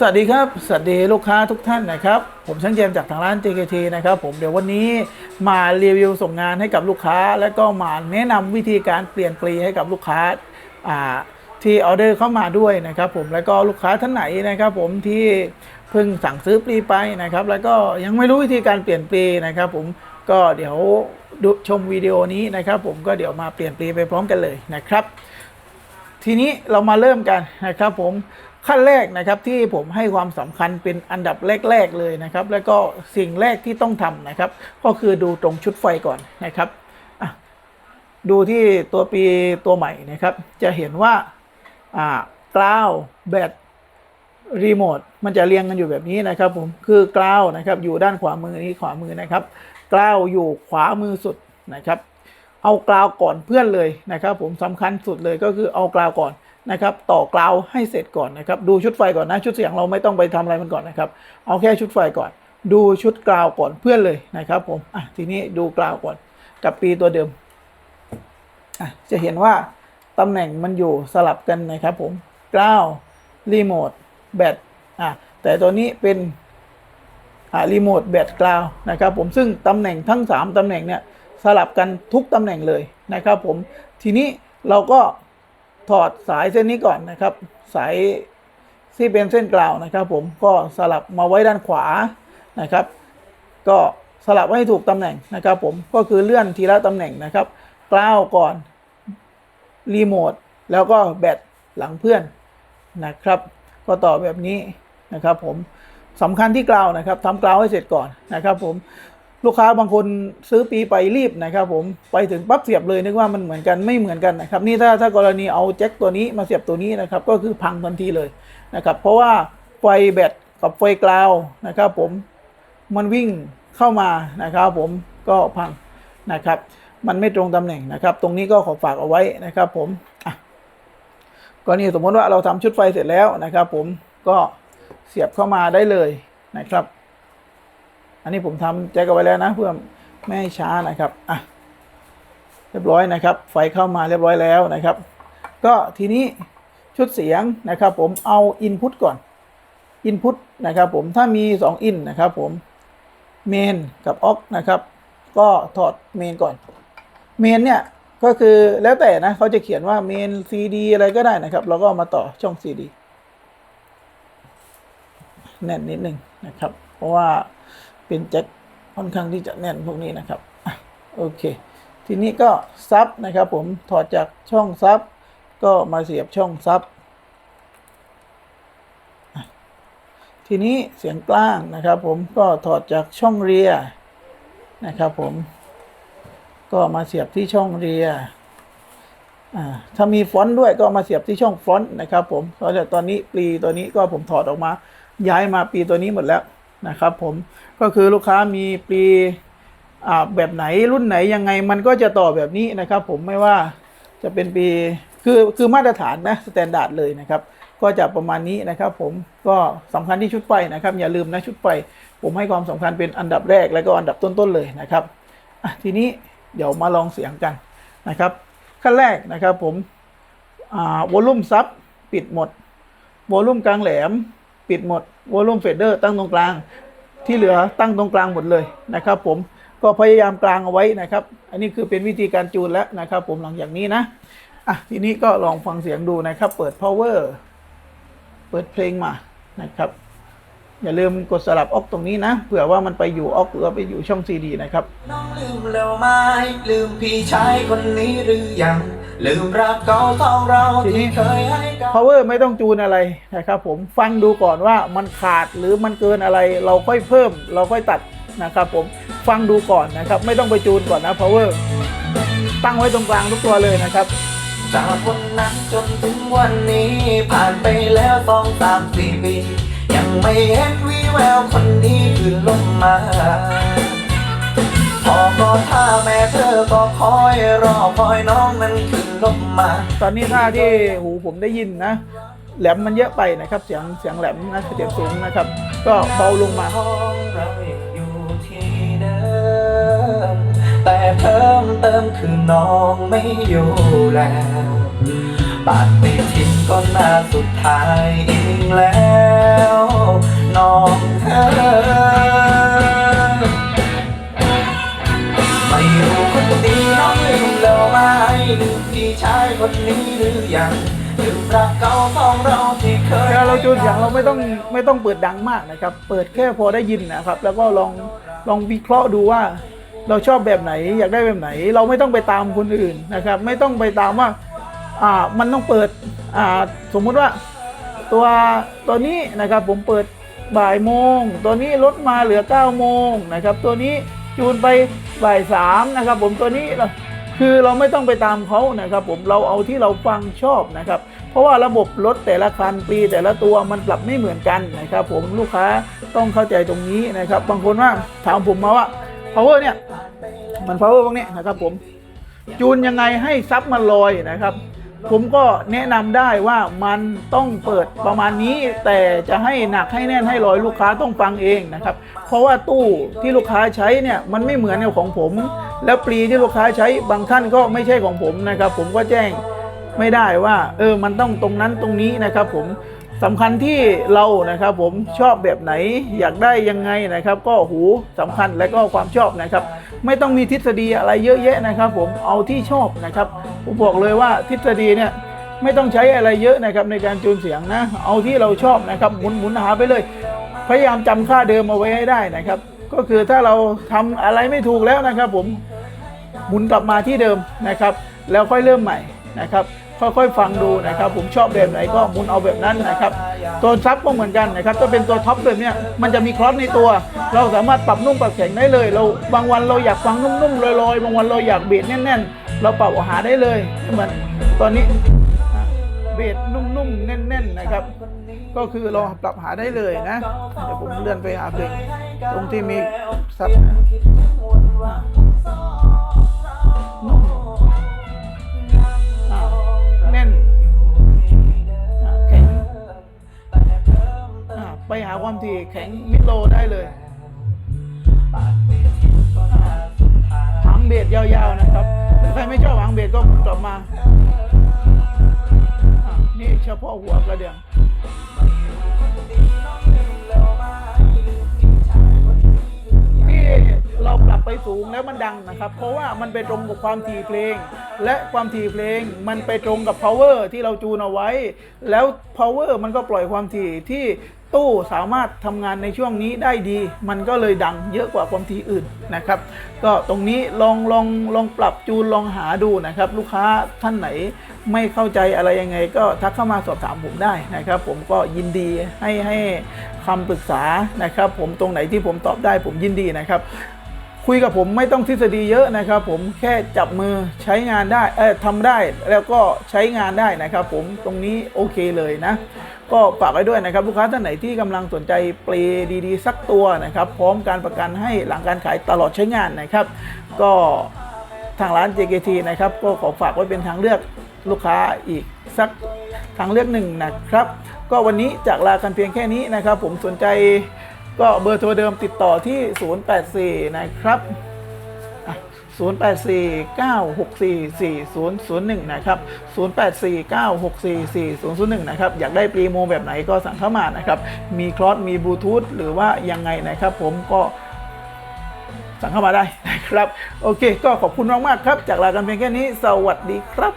สวัสดีครับ สวัสดีลูกค้าทุกท่านนะครับ ผมช่างเจมจากทางร้าน JKT นะครับผมเดี๋ยววันนี้มารีวิวส่งงานให้กับลูกค้า และก็มาแนะนำวิธีการเปลี่ยนปลีให้กับลูกค้าอ่าที่ออเดอร์เข้ามาด้วยนะครับผมแล้วก็ลูกค้าท่านไหนนะครับ ผมที่เพิ่งสั่งซื้อปลีไปนะครับ แล้วก็ยังไม่รู้วิธีการเปลี่ยนปลีนะครับ ผมก็เดี๋ยวดูชมวิดีโอนี้นะครับ ผมก็เดี๋ยวมาเปลี่ยนปลีไปพร้อมกันเลยนะครับ ทีนี้เรามาเริ่มกันนะครับ ผม ขั้นแรกนะครับที่ผมให้ความสำคัญเป็นอันดับแรกๆเลยนะครับ แล้วก็สิ่งแรกที่ต้องทำนะครับ ก็คือดูตรงชุดไฟก่อนนะครับดูที่ตัวปีตัวใหม่นะครับ จะเห็นว่าอ่ากราวแบตรีโมทมันจะเรียงกันอยู่แบบนี้นะครับผมคือกราวนะครับอยู่ด้านขวามือนี้ขวามือนะครับกราวอยู่ขวามือสุดนะครับ เอากราวก่อนเพื่อนเลยนะครับ ผมสำคัญสุดเลยก็คือเอากราวก่อน นะครับต่อกราวให้เสร็จก่อนนะครับดูชุดไฟก่อนนะชุดเสียงเราไม่ต้องไปทำอะไรมันก่อนนะครับเอาแค่ชุดไฟก่อน ดูชุดกราวก่อนเพื่อนเลยนะครับผมอะทีนี้ดูกราวก่อนกับปีตัวเดิมอะจะเห็นว่าตำแหน่งมันอยู่สลับกันนะครับผมกราวรีโมทแบตอะแต่ตัวนี้เป็นอ่ารีโมทแบตกราวนะครับผมซึ่งตำแหน่งทั้ง 3ตำแหน่งเนี่ยสลับกันทุกตำแหน่งเลยนะครับผมทีนี้เราก็ ถอดสายเส้นนี้ก่อนนะครับ สายที่เป็นเส้นกลาวนะครับ ผมก็สลับมาไว้ด้านขวานะครับ ก็สลับไว้ให้ถูกตำแหน่งนะครับ ผมก็คือเลื่อนทีละตำแหน่งนะครับกลาวก่อนรีโมทแล้วก็แบตหลังเพื่อนนะครับ ก็ต่อแบบนี้นะครับ ผมสำคัญที่กลาวนะครับทำกลาวให้เสร็จก่อนนะครับ ผม ลูกค้าบางคนซื้อปีไปรีบนะครับผมไปถึงปั๊บเสียบเลยนึกว่ามันเหมือนกันไม่เหมือนกันนะครับนี่ถ้าถ้ากรณีเอาแจ็คตัวนี้มาเสียบตัวนี้นะครับก็คือพังทันทีเลยนะครับเพราะว่าไฟแบตกับไฟกราวนะครับผมมันวิ่งเข้ามานะครับผมก็พังนะครับมันไม่ตรงตำแหน่งนะครับ ตรงนี้ก็ขอฝากเอาไว้นะครับผมอะกรณีสมมติว่าเราทำชุดไฟเสร็จแล้วนะครับผมก็เสียบเข้ามาได้เลยนะครับ อันนี้ผมทำแจ็คเอาไว้แล้วนะ เพื่อไม่ให้ช้านะครับอะเรียบร้อยนะครับ ไฟเข้ามาเรียบร้อยแล้วนะครับ ก็ทีนี้ชุดเสียงนะครับ ผมเอาอินพุตก่อนอินพุตนะครับผมถ้ามี2อินนะครับผมเมนกับออกนะครับ ก็ถอดเมนก่อนเมนเนี่ยก็คือแล้วแต่นะเขาจะเขียนว่าเมน CD อะไรก็ได้นะครับ เราก็มาต่อช่อง CD แน่นนิดนึงนะครับ เพราะว่า เป็นแจ็คค่อนข้างที่จะแน่นพวกนี้นะครับโอเค ทีนี้ก็ซับนะครับผมถอดจากช่องซับก็มาเสียบช่องซับทีนี้เสียงกลางนะครับผมก็ถอดจากช่องเรียนะครับผมก็มาเสียบที่ช่องเรียถ้ามีฟอนต์ด้วยก็มาเสียบที่ช่องฟอนต์นะครับผมเพราะตอนนี้ปีตัวนี้ก็ผมถอดออกมา ย้ายมาปีตัวนี้หมดแล้ว นะครับผมก็คือลูกค้ามีปีอ่าแบบไหนรุ่นไหนยังไงมันก็จะต่อแบบนี้นะครับ ผมไม่ว่าจะเป็นปีคือคือมาตรฐานนะสแตนดาร์ดเลยนะครับ ก็จะประมาณนี้นะครับ ผมก็สำคัญที่ชุดไฟนะครับ อย่าลืมนะชุดไฟผมให้ความสำคัญเป็นอันดับแรกและก็อันดับต้นๆเลยนะครับทีนี้เดี๋ยวมาลองเสียงกันนะครับ ขั้นแรกนะครับผมอ่าวอลลุ่มซับปิดหมดวอลลุ่มกลางแหลม ปิดหมดวอลลุ่มเฟดเดอร์ตั้งตรงกลาง ที่เหลือตั้งตรงกลางหมดเลยนะครับผมก็พยายามกลางเอาไว้นะครับ อันนี้คือเป็นวิธีการจูนแล้วนะครับ ผมหลังจากนี้นะอะทีนี้ก็ลองฟังเสียงดูนะครับ เปิด power เปิดเพลงมานะครับ อย่าลืมกดสลับออกตรงนี้นะเผื่อว่ามันไปอยู่ออกหรือไปอยู่ช่องซีดีนะครับน้องลืมแล้วไหมลืมพี่ชายคนนี้หรือยัง ลืมรักเก่าเท่าเราทีนี้ที่เคยให้กัน power ไม่ต้องจูนอะไรนะครับผมฟังดูก่อนว่ามันขาดหรือมันเกินอะไร เราค่อยเพิ่ม เราค่อยตัดนะครับผมฟังดูก่อนนะครับ ไม่ต้องไปจูนก่อนนะ power ตั้งไว้ตรงกลางทุกตัวเลยนะครับ จากวันนั้นจนถึงวันนี้ผ่านไปแล้วสองสามสี่ปี ยังไม่เห็นวีแววคนนี้คือลมมา พอก็ท่าแม่เธอก็คอยรอคอยน้องนั้นขึ้นลมมาตอนนี้ถ้าที่หูผมได้ยินนะ แหลมมันเยอะไปนะครับ เสียงเสียงแหลมนะเสียงสูงนะครับ ก็เบาลงมาของเรายังอยู่ที่เดิมแต่เพิ่มเติมคือน้องไม่อยู่แล้วปาดไปทิ้งก็หน้าสุดท้ายอีกแล้ว ยังลืมรักเก่าของเราที่เคยเวลาเราจูนเสียงเราไม่ต้องไม่ต้องเปิดดังมากนะครับ เปิดแค่พอได้ยินนะครับ แล้วก็ลองลองวิเคราะห์ดูว่า เราชอบแบบไหนอยากได้แบบไหน เราไม่ต้องไปตามคนอื่นนะครับ ไม่ต้องไปตามว่าอ่ามันต้องเปิดอ่าสมมุติว่าตัวตัวนี้นะครับผมเปิดบ่ายโมง ตัวนี้ลดมาเหลือ9โมงนะครับ ตัวนี้จูนไปบ่ายสามนะครับ ผมตัวนี้เรา คือเราไม่ต้องไปตามเขานะครับผมเราเอาที่เราฟังชอบนะครับ เพราะว่าระบบรถแต่ละคันปีแต่ละตัวมันปรับไม่เหมือนกันนะครับ ผมลูกค้าต้องเข้าใจตรงนี้นะครับ บางคนว่าถามผมมาว่า power เนี่ยมัน power พวกเนี้ยนะครับผมจูนยังไงให้ซับมันลอยนะครับ ผมก็แนะนำได้ว่ามันต้องเปิดประมาณนี้ แต่จะให้หนักให้แน่นให้ลอยลูกค้าต้องฟังเองนะครับ เพราะว่าตู้ที่ลูกค้าใช้เนี่ยมันไม่เหมือนกับของผม แล้วปลีที่ลูกค้าใช้บางท่านก็ไม่ใช่ของผมนะครับ ผมก็แจ้งไม่ได้ว่า เออมันต้องตรงนั้นตรงนี้นะครับผมสำคัญที่เรานะครับ ผมชอบแบบไหนอยากได้ยังไงนะครับ ก็หูสำคัญและก็ความชอบนะครับ ไม่ต้องมีทฤษฎีอะไรเยอะแยะนะครับ ผมเอาที่ชอบนะครับ ผมบอกเลยว่าทฤษฎีเนี่ยไม่ต้องใช้อะไรเยอะนะครับในการจูนเสียงนะ เอาที่เราชอบนะครับหมุนหมุนหาไปเลย พยายามจำค่าเดิมเอาไว้ให้ได้นะครับ ก็คือถ้าเราทำอะไรไม่ถูกแล้วนะครับ ผมหมุนกลับมาที่เดิมนะครับ แล้วค่อยเริ่มใหม่นะครับ ค่อยๆฟังดูนะครับ ผมชอบแบบไหนก็หมุนเอาแบบนั้นนะครับ ตัวซับก็เหมือนกันนะครับถ้าเป็นตัวท็อปแบบเนี้ยมันจะมีคลอสในตัว เราสามารถปรับนุ่มปรับแข็งได้เลย เราบางวันเราอยากฟังนุ่มๆลอยๆบางวันเราอยากเบสแน่น ๆ เราปรับหาได้เลยเหมือนตอนนี้อะเบสนุ่มๆแน่น ๆ นะครับ ก็คือเราปรับหาได้เลยนะเดี๋ยวผมเลื่อนไปหาเพลง ตรงที่มีซับนุ่มแน่นแข็งไปหาความถี่แข็งมิดโลได้เลยหางเบสยาวๆนะครับถ้าใครไม่ชอบหางเบสก็กลับมา นี่เฉพาะหัวกระเดื่อง สูงแล้วมันดังนะครับ เพราะว่ามันไปตรงกับความถี่เพลง และความถี่เพลงมันไปตรงกับ power ที่เราจูนเอาไว้ แล้ว power มันก็ปล่อยความถี่ที่ตู้สามารถทำงานในช่วงนี้ได้ดี มันก็เลยดังเยอะกว่าความถี่อื่นนะครับ ก็ตรงนี้ลองลองลองปรับจูนลองหาดูนะครับ ลูกค้าท่านไหนไม่เข้าใจอะไรยังไง ก็ทักเข้ามาสอบถามผมได้นะครับ ผมก็ยินดีให้ให้คำปรึกษานะครับ ผมตรงไหนที่ผมตอบได้ผมยินดีนะครับ คุยกับผมไม่ต้องทฤษฎีเยอะนะครับ ผมแค่จับมือใช้งานได้เออทำได้แล้วก็ใช้งานได้นะครับ ผมตรงนี้โอเคเลยนะ ก็ฝากไว้ด้วยนะครับ ลูกค้าท่านไหนที่กำลังสนใจเปลดีๆ สักตัวนะครับ พร้อมการประกันให้หลังการขายตลอดใช้งานนะครับ ก็ทางร้าน JKT นะครับ ก็ขอฝากไว้เป็นทางเลือกลูกค้าอีกสักทางเลือกหนึ่งนะครับ ก็วันนี้จากลากันเพียงแค่นี้นะครับ ผมสนใจ ก็เบอร์โทรเดิมติดต่อที่ 084 นะครับ0849644001 นะครับ 0849644001 นะครับ อยากได้ปรีโมแบบไหนก็สั่งเข้ามานะครับ มีคลอสมีบลูทูธหรือว่ายังไงนะครับ ผมก็สั่งเข้ามาได้นะครับ โอเค ก็ขอบคุณมาก ๆ ครับ จากลากันเพียงแค่นี้ สวัสดีครับ